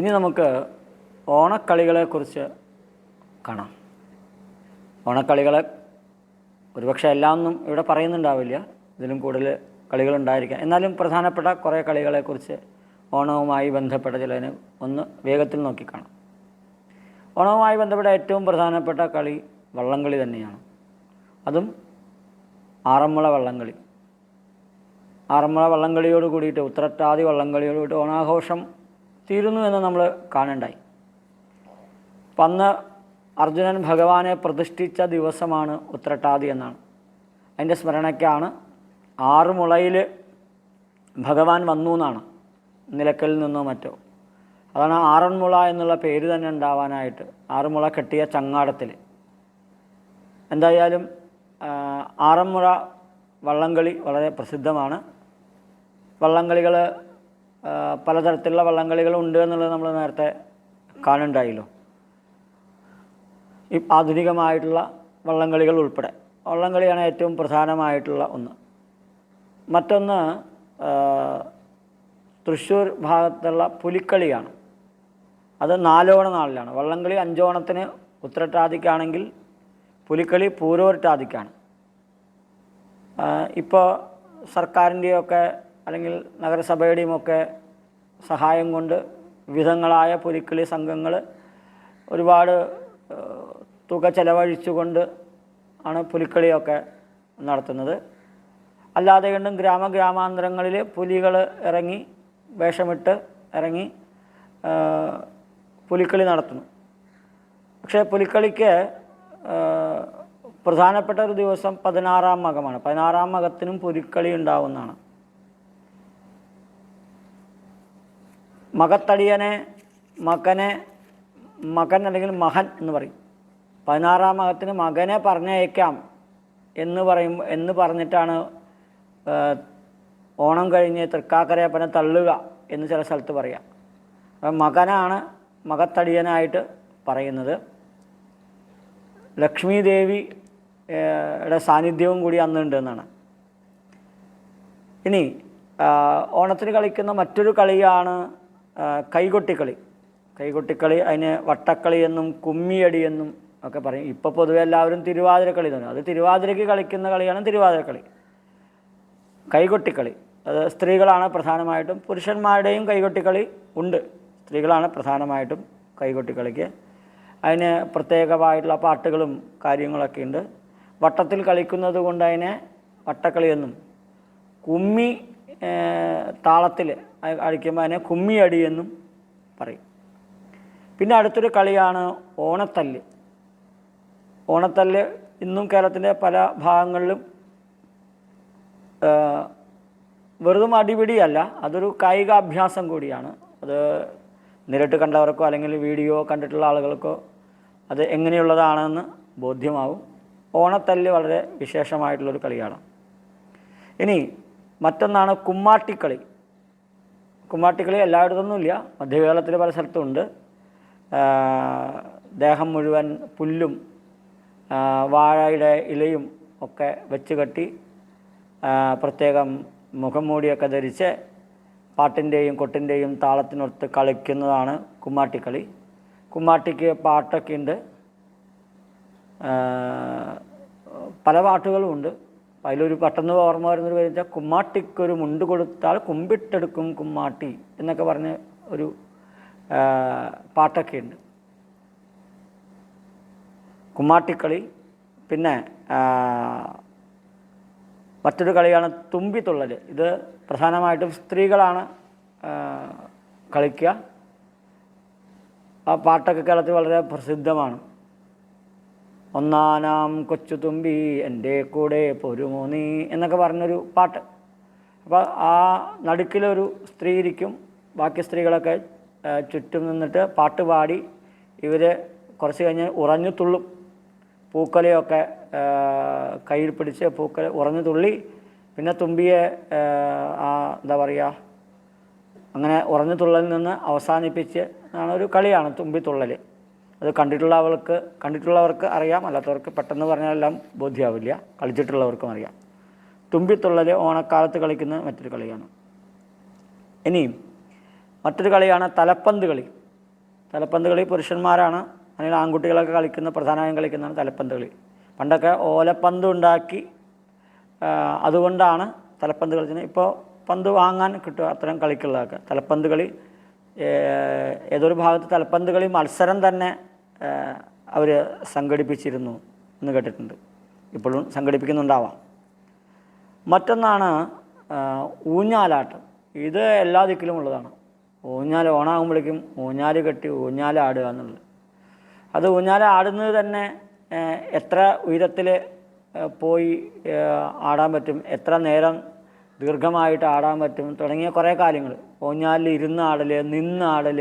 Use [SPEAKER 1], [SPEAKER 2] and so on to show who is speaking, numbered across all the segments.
[SPEAKER 1] ഇനി നമുക്ക് ഓണക്കളികളെക്കുറിച്ച് കാണാം. ഓണക്കളികളെ ഒരുപക്ഷെ എല്ലാം ഒന്നും ഇവിടെ പറയുന്നുണ്ടാവില്ല. ഇതിലും കൂടുതൽ കളികളുണ്ടായിരിക്കാം. എന്നാലും പ്രധാനപ്പെട്ട കുറേ കളികളെക്കുറിച്ച് ഓണവുമായി ബന്ധപ്പെട്ട ചിലതിന് ഒന്ന് വേഗത്തിൽ നോക്കിക്കാണാം ഓണവുമായി ബന്ധപ്പെട്ട ഏറ്റവും പ്രധാനപ്പെട്ട കളി വള്ളംകളി തന്നെയാണ്. അതും ആറന്മുള വള്ളംകളി. ആറന്മുള വള്ളംകളിയോട് കൂടിയിട്ട് ഉത്രട്ടാതി വള്ളംകളിയോട് കൂടി ഓണാഘോഷം തീരുന്നു എന്ന് നമ്മൾ കാണണ്ടായി. അന്ന് അർജുനൻ ഭഗവാനെ പ്രതിഷ്ഠിച്ച ദിവസമാണ് ഉത്രട്ടാതി എന്നാണ്. അതിന്റെ സ്മരണയ്ക്കാണ് ആറുമുളയിൽ ഭഗവാൻ വന്നു എന്നാണ് നിലക്കലിൽ നിന്നോ മറ്റോ. അതാണ് ആറന്മുള എന്നുള്ള പേര് തന്നെ ഉണ്ടാവാനായിട്ട് ആറുമുള കെട്ടിയ ചങ്ങാടത്തിൽ. എന്തായാലും ആറന്മുള വള്ളംകളി വളരെ പ്രസിദ്ധമാണ്. വള്ളംകളികൾ പലതരത്തിലുള്ള വള്ളംകളികൾ ഉണ്ട് എന്നുള്ളത് നമ്മൾ നേരത്തെ കാണുണ്ടായല്ലോ ഈ ആധുനികമായിട്ടുള്ള വള്ളംകളികൾ ഉൾപ്പെടെ. വള്ളംകളിയാണ് ഏറ്റവും പ്രധാനമായിട്ടുള്ള ഒന്ന്. മറ്റൊന്ന് തൃശ്ശൂർ ഭാഗത്തുള്ള പുലിക്കളിയാണ്. അത് നാലോണ നാളിലാണ്. വള്ളംകളി അഞ്ചോണത്തിന് ഉത്തരട്ടാതിക്കാണെങ്കിൽ പുലിക്കളി പൂരോരട്ടാതിക്കാണ്. ഇപ്പോൾ സർക്കാരിന്റെയൊക്കെ അല്ലെങ്കിൽ നഗരസഭയുടെയും ഒക്കെ സഹായം കൊണ്ട് വിവിധങ്ങളായ പുലിക്കളി സംഘങ്ങൾ ഒരുപാട് തുക ചെലവഴിച്ചുകൊണ്ട് ആണ് പുലിക്കളിയൊക്കെ നടത്തുന്നത്. അല്ലാതെ കണ്ടും ഗ്രാമഗ്രാമാന്തരങ്ങളിൽ പുലികൾ ഇറങ്ങി വേഷമിട്ട് ഇറങ്ങി പുലിക്കളി നടത്തുന്നു. പക്ഷേ പുലിക്കളിക്ക് പ്രധാനപ്പെട്ട ഒരു ദിവസം പതിനാറാം മകമാണ്. പതിനാറാം മകത്തിനും പുലിക്കളി ഉണ്ടാവുന്നതാണ്. മകത്തടിയനെ മകനെ മകൻ അല്ലെങ്കിൽ മഹൻ എന്ന് പറയും. പതിനാറാം മകത്തിന് മകനെ പറഞ്ഞയക്കാം എന്ന് പറയും എന്ന് പറഞ്ഞിട്ടാണ് ഓണം കഴിഞ്ഞ് തൃക്കാക്കരയപ്പനെ തള്ളുക എന്ന് ചില സ്ഥലത്ത് പറയാം. അപ്പം മകനാണ് മകത്തടിയനായിട്ട് പറയുന്നത്. ലക്ഷ്മി ദേവി യുടെ സാന്നിധ്യവും കൂടി അന്നുണ്ട് എന്നാണ്. ഇനി ഓണത്തിന് കളിക്കുന്ന മറ്റൊരു കളിയാണ് കൈകൊട്ടിക്കളി. കൈകൊട്ടിക്കളി അതിന് വട്ടക്കളി എന്നും കുമ്മിയടി എന്നും ഒക്കെ പറയും. ഇപ്പോൾ പൊതുവെ എല്ലാവരും തിരുവാതിരക്കളി തന്നെ. അത് തിരുവാതിരയ്ക്ക് കളിക്കുന്ന കളിയാണ് തിരുവാതിരക്കളി. കൈകൊട്ടിക്കളി. അത് സ്ത്രീകളാണ് പ്രധാനമായിട്ടും പുരുഷന്മാരുടെയും കൈകൊട്ടിക്കളി ഉണ്ട്. സ്ത്രീകളാണ് പ്രധാനമായിട്ടും കൈകൊട്ടിക്കളിക്ക്. അതിന് പ്രത്യേകമായിട്ടുള്ള പാട്ടുകളും കാര്യങ്ങളൊക്കെ ഉണ്ട് വട്ടത്തിൽ കളിക്കുന്നത് കൊണ്ട് അതിനെ വട്ടക്കളിയെന്നും കുമ്മി താളത്തിൽ അടിക്കുമ്പോൾ അതിനെ കുമ്മിയടി എന്നും പറയും. പിന്നെ അടുത്തൊരു കളിയാണ് ഓണത്തല്ല്. ഓണത്തല്ല് ഇന്നും കേരളത്തിന്റെ പല ഭാഗങ്ങളിലും വെറുതും വെറും അടിപിടിയല്ല അതൊരു കായികാഭ്യാസം കൂടിയാണ്. അത് നേരിട്ട് കണ്ടവർക്കോ അല്ലെങ്കിൽ വീഡിയോ കണ്ടിട്ടുള്ള ആളുകൾക്കോ അത് എങ്ങനെയുള്ളതാണെന്ന് ബോധ്യമാവും. ഓണത്തല്ല് വളരെ വിശേഷമായിട്ടുള്ളൊരു കളിയാണ്. ഇനി മറ്റൊന്നാണ് കുമ്മാട്ടിക്കളി. കുമ്മാട്ടിക്കളി എല്ലായിടത്തൊന്നുമില്ല. മധ്യകേരളത്തിൽ പല സ്ഥലത്തും ഉണ്ട് ദേഹം മുഴുവൻ പുല്ലും വാഴയുടെ ഇലയും ഒക്കെ വെച്ച് കെട്ടി പ്രത്യേകം മുഖം മൂടിയൊക്കെ ധരിച്ച് പാട്ടിന്റെയും കൊട്ടിന്റെയും താളത്തിനൊത്ത് കളിക്കുന്നതാണ് കുമ്മാട്ടിക്കളി. കുമ്മാട്ടിക്ക് പാട്ടൊക്കെ ഉണ്ട് പല പാട്ടുകളും അതിലൊരു പെട്ടെന്ന് ഓർമ്മ വരുന്നൊരു പേര് വെച്ചാൽ കുമ്മാട്ടിക്കൊരു മുണ്ട് കൊടുത്താൽ കുമ്പിട്ടെടുക്കും കുമ്മാട്ടി എന്നൊക്കെ പറഞ്ഞ് ഒരു പാട്ടൊക്കെ ഉണ്ട്. കുമ്മാട്ടിക്കളി പിന്നെ മറ്റൊരു കളിയാണ് തുമ്പിത്തുള്ളൽ ഇത് പ്രധാനമായിട്ടും സ്ത്രീകളാണ് കളിക്കുക ആ പാട്ടൊക്കെ കേരളത്തിൽ വളരെ പ്രസിദ്ധമാണ്. ഒന്നാനാം കൊച്ചു തുമ്പി എന്റെ കൂടെ പൊരുമോ നീ? എന്നൊക്കെ പറഞ്ഞൊരു പാട്ട്. അപ്പോൾ ആ നടുക്കിലൊരു സ്ത്രീ ഇരിക്കും. ബാക്കി സ്ത്രീകളൊക്കെ ചുറ്റും നിന്നിട്ട് പാട്ട് പാടി ഇവർ കുറച്ച് കഴിഞ്ഞ് ഉറഞ്ഞു തുള്ളും. പൂക്കലയൊക്കെ കയ്യിൽ പിടിച്ച് പൂക്കല ഉറഞ്ഞു തുള്ളി. പിന്നെ തുമ്പിയെ ആ, എന്താ പറയുക അങ്ങനെ ഉറഞ്ഞു തുള്ളലിൽ നിന്ന് അവസാനിപ്പിച്ച് ആണ് ഒരു കളിയാണ് തുമ്പിത്തുള്ളൽ അത് കണ്ടിട്ടുള്ളവർക്ക് കണ്ടിട്ടുള്ളവർക്ക് അറിയാം. അല്ലാത്തവർക്ക് പെട്ടെന്ന് പറഞ്ഞാലെല്ലാം ബോധ്യമാവില്ല കളിച്ചിട്ടുള്ളവർക്കും അറിയാം. തുമ്പിത്തുള്ളൽ ഓണക്കാലത്ത് കളിക്കുന്ന മറ്റൊരു കളിയാണ്. ഇനിയും മറ്റൊരു കളിയാണ് തലപ്പന്ത് കളി. തലപ്പന്ത് കളി പുരുഷന്മാരാണ്. അല്ലെങ്കിൽ ആൺകുട്ടികളൊക്കെ കളിക്കുന്ന പ്രധാനമായും കളിക്കുന്നതാണ് തലപ്പന്ത് കളി. പണ്ടൊക്കെ ഓലപ്പന്ത് ഉണ്ടാക്കി അതുകൊണ്ടാണ് തലപ്പന്ത് കളിച്ചത് ഇപ്പോൾ പന്ത് വാങ്ങാൻ കിട്ടും അത്തരം കളിക്കുള്ളതൊക്കെ. തലപ്പന്ത് കളി ഏതൊരു ഭാഗത്ത് തലപ്പന്ത് കളി മത്സരം തന്നെ അവർ സംഘടിപ്പിച്ചിരുന്നു എന്ന് കേട്ടിട്ടുണ്ട്. ഇപ്പോഴും സംഘടിപ്പിക്കുന്നുണ്ടാവാം. മറ്റൊന്നാണ് ഊഞ്ഞാലാട്ടം. ഇത് എല്ലാ ദിക്കിലും ഉള്ളതാണ്. ഊഞ്ഞാൽ ഓണാകുമ്പോഴേക്കും ഊഞ്ഞാൽ കെട്ടി ഊഞ്ഞാൽ ആടുക എന്നുള്ളത്. അത് ഊഞ്ഞാൽ ആടുന്നത് തന്നെ എത്ര ഉയരത്തിൽ പോയി ആടാൻ പറ്റും എത്ര നേരം ദീർഘമായിട്ട് ആടാൻ പറ്റും തുടങ്ങിയ കുറേ കാര്യങ്ങൾ. ഊഞ്ഞാലിൽ ഇരുന്ന് ആടൽ നിന്ന് ആടൽ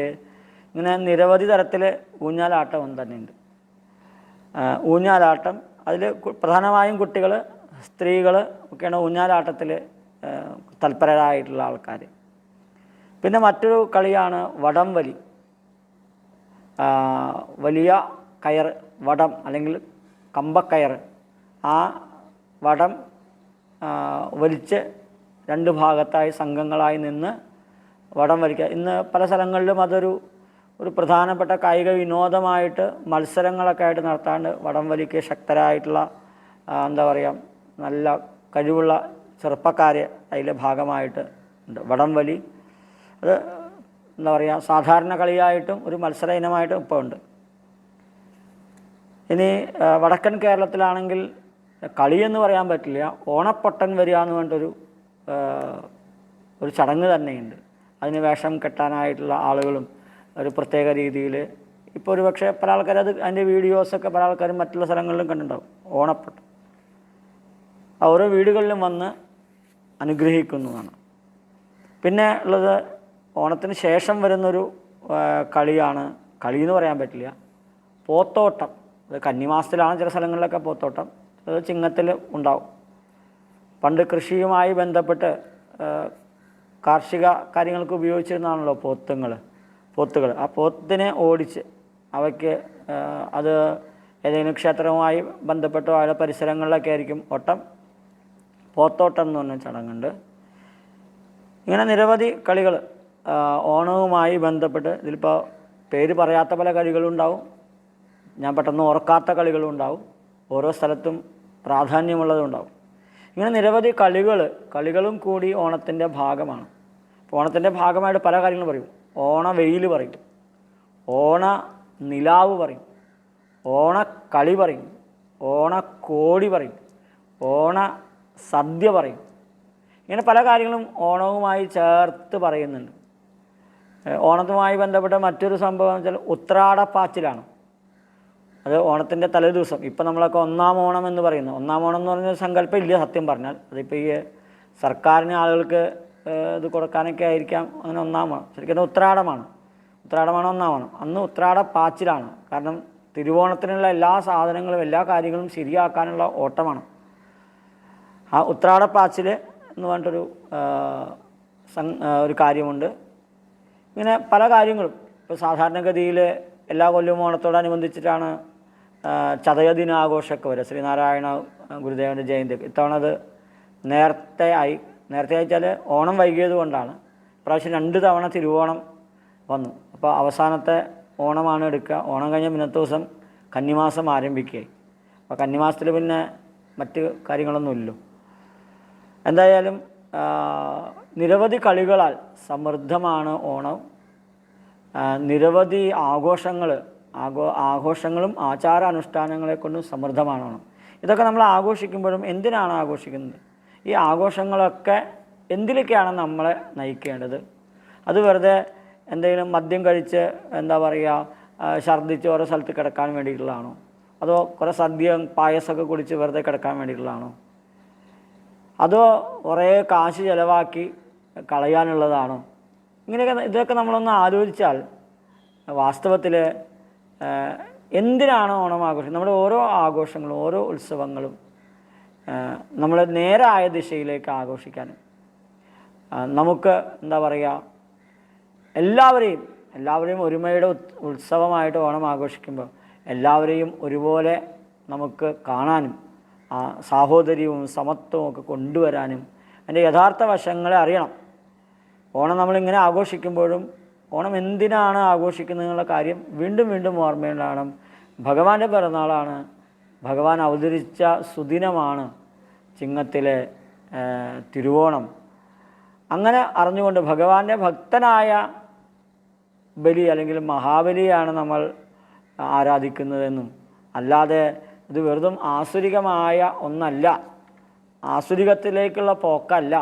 [SPEAKER 1] ഇങ്ങനെ നിരവധി തരത്തിൽ ഊഞ്ഞാലാട്ടം തന്നെയുണ്ട്. ഊഞ്ഞാലാട്ടം അതിൽ പ്രധാനമായും കുട്ടികൾ സ്ത്രീകൾ ഒക്കെയാണ് ഊഞ്ഞാലാട്ടത്തിൽ തൽപരരായിട്ടുള്ള ആൾക്കാർ പിന്നെ മറ്റൊരു കളിയാണ് വടം വലി വലിയ കയർ വടം അല്ലെങ്കിൽ കമ്പക്കയർ. ആ വടം വലിച്ച് രണ്ട് ഭാഗത്തായി സംഘങ്ങളായി നിന്ന് വടം വലിക്കുക. ഇന്ന് പല സ്ഥലങ്ങളിലും അതൊരു ഒരു പ്രധാനപ്പെട്ട കായിക വിനോദമായിട്ട് മത്സരങ്ങളൊക്കെ ആയിട്ട് നടത്താണ്ട് വടം വലിക്ക് ശക്തരായിട്ടുള്ള എന്താ പറയുക നല്ല കഴിവുള്ള ചെറുപ്പക്കാരെ അതിലെ ഭാഗമായിട്ട് ഉണ്ട്. വടംവലി അത് എന്താ പറയുക സാധാരണ കളിയായിട്ടും ഒരു മത്സര ഇനമായിട്ടും ഇപ്പോൾ ഉണ്ട്. ഇനി വടക്കൻ കേരളത്തിലാണെങ്കിൽ കളിയെന്ന് പറയാൻ പറ്റില്ല ഓണപ്പൊട്ടൻ വരിക എന്ന് പറഞ്ഞിട്ടൊരു ഒരു ചടങ്ങ് തന്നെയുണ്ട്. അതിന് വേഷം കെട്ടാനായിട്ടുള്ള ആളുകളും ഒരു പ്രത്യേക രീതിയിൽ. ഇപ്പോൾ ഒരു പക്ഷേ പല ആൾക്കാരും അത് അതിന്റെ വീഡിയോസൊക്കെ പല ആൾക്കാരും മറ്റുള്ള സ്ഥലങ്ങളിലും കണ്ടിട്ടുണ്ടാവും. ഓണപ്പെട്ട്. ഓരോ വീടുകളിലും വന്ന് അനുഗ്രഹിക്കുന്നതാണ് പിന്നെ ഉള്ളത് ഓണത്തിന് ശേഷം വരുന്നൊരു കളിയാണ്. കളി എന്ന് പറയാൻ പറ്റില്ല. പോത്തോട്ടം. അത് കന്നിമാസത്തിലാണ് ചില സ്ഥലങ്ങളിലൊക്കെ പോത്തോട്ടം. അത് ചിങ്ങത്തിൽ ഉണ്ടാവും. പണ്ട് കൃഷിയുമായി ബന്ധപ്പെട്ട് കാർഷിക കാര്യങ്ങൾക്ക് ഉപയോഗിച്ചിരുന്നതാണല്ലോ പോത്തുങ്ങൾ പോത്തുകൾ. ആ പോത്തിനെ ഓടിച്ച് അവയ്ക്ക് അത് ഏതെങ്കിലും ക്ഷേത്രവുമായി ബന്ധപ്പെട്ടോ അതിലെ പരിസരങ്ങളിലൊക്കെ ആയിരിക്കും ഓട്ടം. പോത്തോട്ടം എന്ന് പറഞ്ഞ ചടങ്ങുണ്ട്. ഇങ്ങനെ നിരവധി കളികൾ ഓണവുമായി ബന്ധപ്പെട്ട് ഇതിലിപ്പോൾ പേര് പറയാത്ത പല കളികളുണ്ടാവും ഞാൻ പെട്ടെന്ന് ഓർക്കാത്ത കളികളും ഉണ്ടാവും. ഓരോ സ്ഥലത്തും പ്രാധാന്യമുള്ളതും ഉണ്ടാവും. ഇങ്ങനെ നിരവധി കളികൾ കളികളും കൂടി ഓണത്തിന്റെ ഭാഗമാണ്. ഓണത്തിന്റെ ഭാഗമായിട്ട് പല കാര്യങ്ങളും പറയും. ഓണ വെയിൽ പറയും. ഓണ നിലാവ് പറയും. ഓണ കളി പറയും. ഓണ കോടി പറയും. ഓണ സദ്യ പറയും. ഇങ്ങനെ പല കാര്യങ്ങളും ഓണവുമായി ചേർത്ത് പറയുന്നുണ്ട്. ഓണത്തുമായി ബന്ധപ്പെട്ട മറ്റൊരു സംഭവം എന്ന് വെച്ചാൽ ഉത്രാടപ്പാച്ചിലാണ്. അത് ഓണത്തിന്റെ തലേ ദിവസം ഇപ്പം നമ്മളൊക്കെ ഒന്നാം ഓണം എന്ന് പറയുന്നു. ഒന്നാം ഓണം എന്ന് പറഞ്ഞ സങ്കല്പം ഇല്ല സത്യം പറഞ്ഞാൽ. അതിപ്പോൾ ഈ സർക്കാരിന് ആളുകൾക്ക് ഇത് കൊടുക്കാനൊക്കെ ആയിരിക്കാം. അങ്ങനെ ഒന്നാമാണ്. ശരിക്കും ഉത്രാടമാണ്. ഉത്രാടമാണ് ഒന്നാമാണ്. അന്ന് ഉത്രാട പാച്ചിലാണ്. കാരണം തിരുവോണത്തിനുള്ള എല്ലാ സാധനങ്ങളും എല്ലാ കാര്യങ്ങളും ശരിയാക്കാനുള്ള ഓട്ടമാണ്. ആ ഉത്രാട ഉത്രാടപ്പാച്ചിൽ എന്ന് പറഞ്ഞിട്ടൊരു ഒരു കാര്യമുണ്ട്. ഇങ്ങനെ പല കാര്യങ്ങളും. ഇപ്പോൾ സാധാരണഗതിയിൽ എല്ലാ കൊല്ലവും ഓണത്തോടനുബന്ധിച്ചിട്ടാണ് ആ, ചതയ ദിനാഘോഷമൊക്കെ വരിക. ശ്രീനാരായണ ഗുരുദേവന്റെ ജയന്തി. ഇത്തവണ അത് നേരത്തെ ആയി നേരത്തെ വെച്ചാൽ ഓണം വൈകിയത് കൊണ്ടാണ്. ഇപ്രാവശ്യം രണ്ട് തവണ തിരുവോണം വന്നു. അപ്പോൾ അവസാനത്തെ ഓണമാണ് എടുക്കുക. ഓണം കഴിഞ്ഞ പിന്നത്തെ ദിവസം കന്നിമാസം ആരംഭിക്കുകയായി. അപ്പോൾ കന്നിമാസത്തിൽ പിന്നെ മറ്റ് കാര്യങ്ങളൊന്നുമില്ലല്ലോ എന്തായാലും നിരവധി കളികളാൽ സമൃദ്ധമാണ് ഓണം. നിരവധി ആഘോഷങ്ങൾ ആഘോ ആഘോഷങ്ങളും ആചാരാനുഷ്ഠാനങ്ങളെ കൊണ്ടും സമൃദ്ധമാണ് ഓണം. ഇതൊക്കെ നമ്മൾ ആഘോഷിക്കുമ്പോഴും എന്തിനാണ് ആഘോഷിക്കുന്നത്? ഈ ആഘോഷങ്ങളൊക്കെ എന്തിലൊക്കെയാണ് നമ്മളെ നയിക്കേണ്ടത്? അത് വെറുതെ എന്തെങ്കിലും മദ്യം കഴിച്ച് എന്താ പറയുക ഛർദ്ദിച്ച് ഓരോ സ്ഥലത്ത് കിടക്കാൻ വേണ്ടിയിട്ടുള്ളതാണോ? അതോ കുറേ സദ്യ പായസമൊക്കെ കുടിച്ച് വെറുതെ കിടക്കാൻ വേണ്ടിയിട്ടുള്ളതാണോ? അതോ കുറേ കാശ് ചിലവാക്കി കളയാനുള്ളതാണോ? ഇങ്ങനെയൊക്കെ ഇതൊക്കെ നമ്മളൊന്ന് ആലോചിച്ചാൽ വാസ്തവത്തിൽ എന്തിനാണ് ഓണം ആഘോഷം നമ്മുടെ ഓരോ ആഘോഷങ്ങളും ഓരോ ഉത്സവങ്ങളും നമ്മൾ നേരായ ദിശയിലേക്ക് ആഘോഷിക്കാനും. നമുക്ക് എന്താ പറയുക എല്ലാവരെയും എല്ലാവരെയും ഒരുമയുടെ ഉത്സവമായിട്ട് ഓണം ആഘോഷിക്കുമ്പോൾ എല്ലാവരെയും ഒരുപോലെ നമുക്ക് കാണാനും ആ സാഹോദര്യവും സമത്വവും ഒക്കെ കൊണ്ടുവരാനും അതിന്റെ യഥാർത്ഥ വശങ്ങളെ അറിയണം. ഓണം നമ്മളിങ്ങനെ ആഘോഷിക്കുമ്പോഴും ഓണം എന്തിനാണ് ആഘോഷിക്കുന്നത് എന്നുള്ള കാര്യം വീണ്ടും വീണ്ടും ഓർമ്മയുണ്ടാകണം. ഭഗവാന്റെ പിറന്നാളാണ് ഭഗവാൻ അവതരിച്ച സുദിനമാണ് ചിങ്ങത്തിലെ തിരുവോണം. അങ്ങനെ അറിഞ്ഞുകൊണ്ട് ഭഗവാന്റെ ഭക്തനായ ബലി അല്ലെങ്കിൽ മഹാബലിയാണ് നമ്മൾ ആരാധിക്കുന്നതെന്നും അല്ലാതെ ഇത് വെറുതും ആസുരികമായ ഒന്നല്ല ആസുരികത്തിലേക്കുള്ള പോക്കല്ല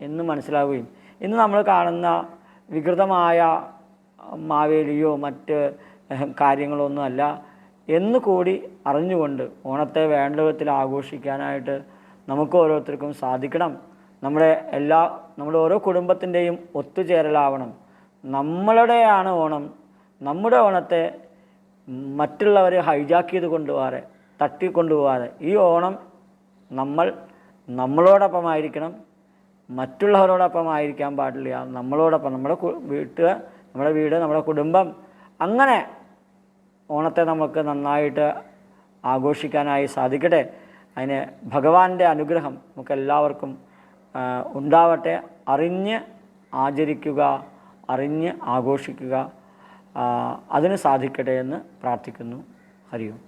[SPEAKER 1] എന്ന് മനസ്സിലാവുകയും ഇന്ന് നമ്മൾ കാണുന്ന വികൃതമായ മാവേലിയോ മറ്റ് കാര്യങ്ങളോ ഒന്നുമല്ല എന്ന് കൂടി അറിഞ്ഞുകൊണ്ട് ഓണത്തെ വേണ്ട വിധത്തിൽ ആഘോഷിക്കാനായിട്ട് നമുക്ക് ഓരോരുത്തർക്കും സാധിക്കണം. നമ്മുടെ എല്ലാ നമ്മുടെ ഓരോ കുടുംബത്തിന്റെയും ഒത്തുചേരലാവണം. നമ്മളുടെയാണ് ഓണം. നമ്മുടെ ഓണത്തെ മറ്റുള്ളവർ ഹൈജാക്ക് ചെയ്ത് കൊണ്ടുപോകാതെ തട്ടിക്കൊണ്ടുപോകാതെ. ഈ ഓണം നമ്മൾ നമ്മളോടൊപ്പമായിരിക്കണം. മറ്റുള്ളവരോടൊപ്പം ആയിരിക്കാൻ പാടില്ല. നമ്മളോടൊപ്പം നമ്മുടെ കു- വീട്ട് നമ്മുടെ വീട് നമ്മുടെ കുടുംബം. അങ്ങനെ ഓണത്തെ നമുക്ക് നന്നായിട്ട് ആഘോഷിക്കാനായി സാധിക്കട്ടെ. അതിന് ഭഗവാന്റെ അനുഗ്രഹം നമുക്ക് എല്ലാവർക്കും ആ, ഉണ്ടാവട്ടെ. അറിഞ്ഞ് ആചരിക്കുക അറിഞ്ഞ് ആഘോഷിക്കുക അതിന് സാധിക്കട്ടെ എന്ന് പ്രാർത്ഥിക്കുന്നു. ഹരിയും